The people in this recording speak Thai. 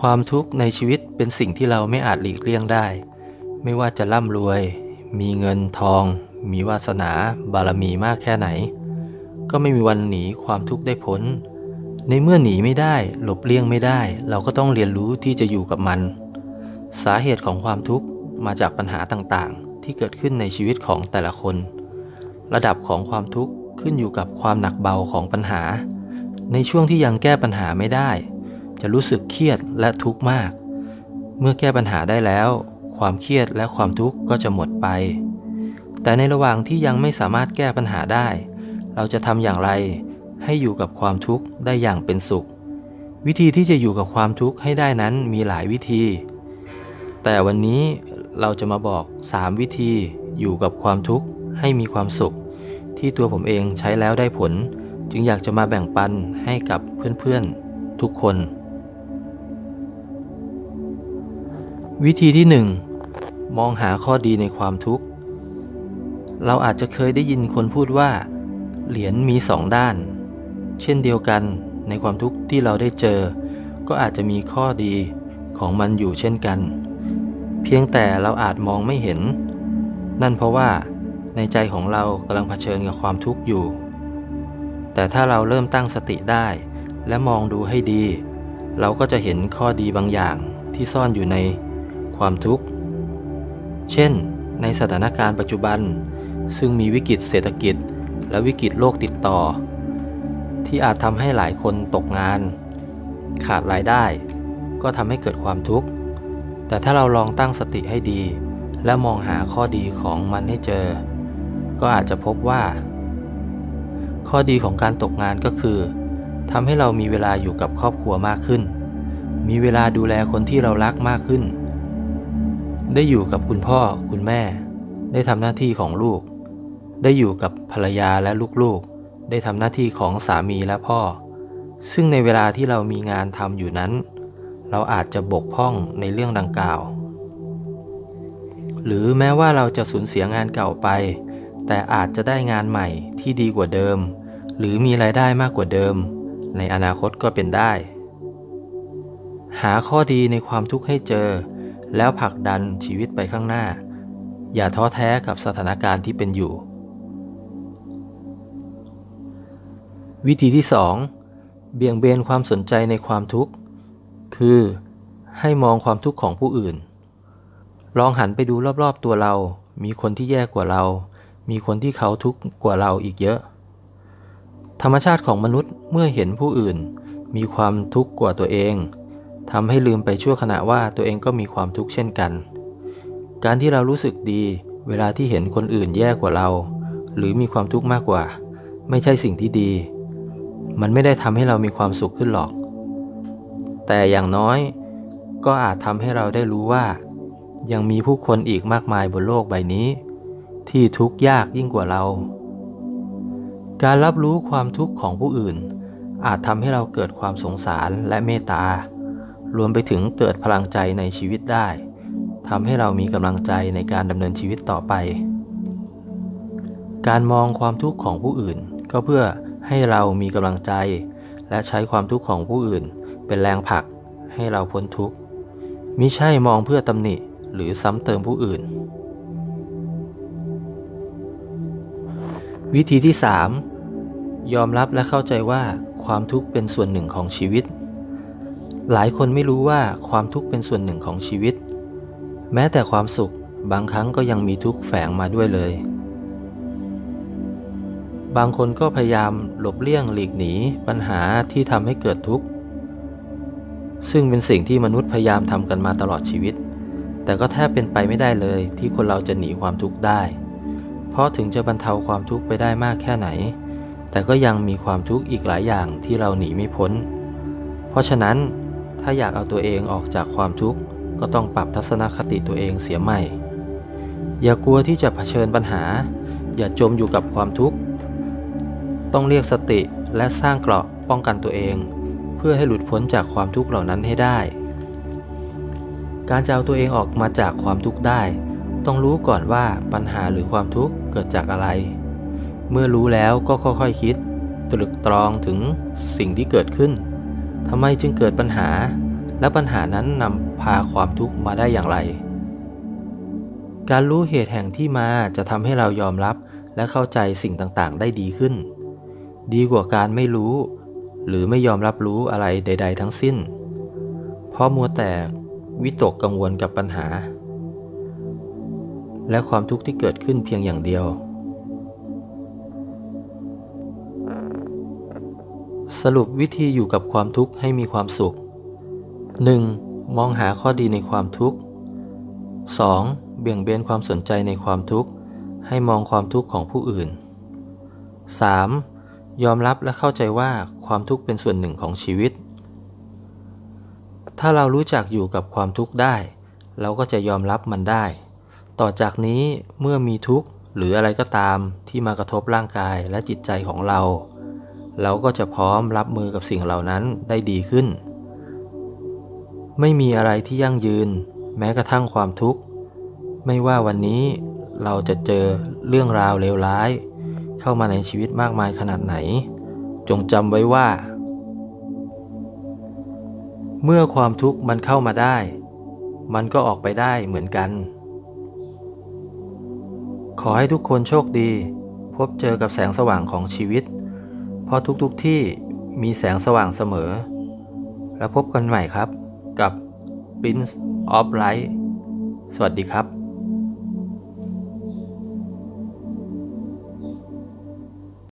ความทุกข์ในชีวิตเป็นสิ่งที่เราไม่อาจหลีกเลี่ยงได้ ไม่ว่าจะร่ำรวย มีเงินทอง มีวาสนา บารมีมากแค่ไหน ก็ไม่มีวันหนีความทุกข์ได้พ้น ในเมื่อหนีไม่ได้ หลบเลี่ยงไม่ได้ เราก็ต้องเรียนรู้ที่จะอยู่กับมัน สาเหตุของความทุกข์มาจากปัญหาต่างๆ ที่เกิดขึ้นในชีวิตของแต่ละคน ระดับของความทุกข์ขึ้นอยู่กับความหนักเบาของปัญหา ในช่วงที่ยังแก้ปัญหาไม่ได้ จะรู้สึกเครียดและทุกข์มาก เมื่อแก้ปัญหาได้แล้ว ความเครียดและความทุกข์ก็จะหมดไป แต่ในระหว่างที่ยังไม่สามารถแก้ปัญหาได้ เราจะทำอย่างไร ให้อยู่กับความทุกข์ได้อย่างเป็นสุข วิธีที่จะอยู่กับความทุกข์ให้ได้นั้นมีหลายวิธี แต่วันนี้เราจะมาบอก 3 วิธีอยู่กับความทุกข์ให้มีความสุข ที่ตัวผมเองใช้แล้วได้ผล จึงอยากจะมาแบ่งปันให้กับเพื่อนๆทุกคน วิธีที่ 1 มองหาข้อดีในความทุกข์ เราอาจจะเคยได้ยินคนพูดว่า เหรียญมีสองด้าน เช่นเดียวกันในความทุกข์ที่เราได้เจอ ก็อาจจะมีข้อดีของมันอยู่เช่นกัน เพียงแต่เราอาจมองไม่เห็น นั่นเพราะว่า ในใจของเรากำลังเผชิญกับความทุกข์อยู่ แต่ถ้าเราเริ่มตั้งสติได้ และมองดูให้ดี เราก็จะเห็นข้อดีบางอย่างที่ซ่อนอยู่ใน ความทุกข์ เช่น ในสถานการณ์ปัจจุบัน ซึ่งมีวิกฤตเศรษฐกิจ และวิกฤตโรคติดต่อ ที่อาจทำให้หลายคนตกงาน ขาดรายได้ ก็ทำให้เกิดความทุกข์ แต่ถ้าเราลองตั้งสติให้ดี และมองหาข้อดีของมันให้เจอ ก็อาจจะพบว่า ข้อดีของการตกงานก็คือทำให้เรามีเวลาอยู่กับครอบครัวมากขึ้น มีเวลาดูแลคนที่เรารักมากขึ้น ได้อยู่กับคุณพ่อคุณแม่ ได้ทำหน้าที่ของลูก ได้อยู่กับภรรยาและลูกๆ ได้ทำหน้าที่ของสามีและพ่อ ซึ่งในเวลาที่เรามีงานทำอยู่นั้น เราอาจจะบกพร่องในเรื่องดังกล่าว หรือแม้ว่าเราจะสูญเสียงานเก่าไป แต่อาจจะได้งานใหม่ที่ดีกว่าเดิม หรือมีรายได้มากกว่าเดิม ในอนาคตก็เป็นได้ หาข้อดีในความทุกข์ให้เจอ แล้วผลักดันชีวิตไปข้างหน้า อย่าท้อแท้กับสถานการณ์ที่เป็นอยู่ วิธีที่ 2 เบี่ยงเบนความสนใจในความทุกข์ คือให้มองความทุกข์ของผู้อื่น ลองหันไปดูรอบๆตัวเรา มีคนที่แย่กว่าเรา มีคนที่เขาทุกข์กว่าเราอีกเยอะ ธรรมชาติของมนุษย์เมื่อเห็นผู้อื่น มีความทุกข์กว่าตัวเอง ทำให้ลืมไปชั่วขณะว่าตัวเองก็มีความทุกข์เช่นกัน การที่เรารู้สึกดีเวลาที่เห็นคนอื่นแย่กว่าเรา หรือมีความทุกข์มากกว่า ไม่ใช่สิ่งที่ดี มันไม่ได้ทำให้เรามีความสุขขึ้นหรอก แต่อย่างน้อยก็อาจทำให้เราได้รู้ว่า ยังมีผู้คนอีกมากมายบนโลกใบนี้ ที่ทุกข์ยากยิ่งกว่าเรา การรับรู้ความทุกข์ของผู้อื่น อาจทำให้เราเกิดความสงสารและเมตตา รวมไปถึงเกิดพลังใจในชีวิตได้ทำให้เรามีกำลังใจในการดำเนินชีวิตต่อไป การมองความทุกข์ของผู้อื่น ก็เพื่อให้เรามีกำลังใจ และใช้ความทุกข์ของผู้อื่น เป็นแรงผลักให้เราพ้นทุกข์มิใช่มองเพื่อตำหนิหรือซ้ำเติมผู้อื่น วิธีที่ 3 ยอมรับและเข้าใจว่าความทุกข์เป็นส่วนหนึ่งของชีวิต หลายคนไม่รู้ว่าความทุกข์เป็นส่วนหนึ่งของชีวิต แม้แต่ความสุขบางครั้งก็ยังมีทุกข์แฝงมาด้วยเลย บางคนก็พยายามหลบเลี่ยงหลีกหนีปัญหาที่ทำให้เกิดทุกข์ ซึ่งเป็นสิ่งที่มนุษย์พยายามทำกันมาตลอดชีวิต แต่ก็แทบเป็นไปไม่ได้เลยที่คนเราจะหนีความทุกข์ได้ เพราะถึงจะบรรเทาความทุกข์ไปได้มากแค่ไหน แต่ก็ยังมีความทุกข์อีกหลายอย่างที่เราหนีไม่พ้น เพราะฉะนั้น ถ้าอยากเอาตัวเองออกจากความทุกข์ ก็ต้องปรับทัศนคติตัวเองเสียใหม่ อย่ากลัวที่จะเผชิญปัญหา อย่าจมอยู่กับความทุกข์ ต้องเรียกสติและสร้างเกราะป้องกันตัวเอง เพื่อให้หลุดพ้นจากความทุกข์เหล่านั้นให้ได้ การจะเอาตัวเองออกมาจากความทุกข์ได้ ต้องรู้ก่อนว่าปัญหาหรือความทุกข์เกิดจากอะไร เมื่อรู้แล้วก็ค่อยๆคคิด ตรึกตรองถึงสิ่งที่เกิดขึ้น ทำไมจึงเกิดปัญหา และปัญหานั้นนำพาความทุกข์มาได้อย่างไร การรู้เหตุแห่งที่มาจะทำให้เรายอมรับและเข้าใจสิ่งต่างๆ ได้ดีขึ้น ดีกว่าการไม่รู้ หรือไม่ยอมรับรู้อะไรใด ๆ ทั้งสิ้น เพราะมัวแต่วิตกกังวลกับปัญหา และความทุกข์ที่เกิดขึ้นเพียงอย่างเดียว สรุปวิธีอยู่กับความทุกข์ให้มีความสุข 1. มองหาข้อดีในความทุกข์ 2. เบี่ยงเบนความสนใจในความทุกข์ ให้มองความทุกข์ของผู้อื่น 3. ยอมรับและเข้าใจว่าความทุกข์เป็นส่วนหนึ่งของชีวิต ถ้าเรารู้จักอยู่กับความทุกข์ได้ เราก็จะยอมรับมันได้ ต่อจากนี้เมื่อมีทุกข์หรืออะไรก็ตามที่มากระทบร่างกายและจิตใจของเรา เราก็จะพร้อมรับมือกับสิ่งเหล่านั้นได้ดีขึ้น ไม่มีอะไรที่ยั่งยืน แม้กระทั่งความทุกข์ ไม่ว่าวันนี้เราจะเจอเรื่องราวเลวร้าย เข้ามาในชีวิตมากมายขนาดไหน จงจำไว้ว่า เมื่อความทุกข์มันเข้ามาได้ มันก็ออกไปได้เหมือนกัน ขอให้ทุกคนโชคดี พบเจอกับแสงสว่างของชีวิต เพราะทุกๆทที่มีแสงสว่างเสมอ แล้วพบกันใหม่ครับกับ Prince of Light สวัสดีครับ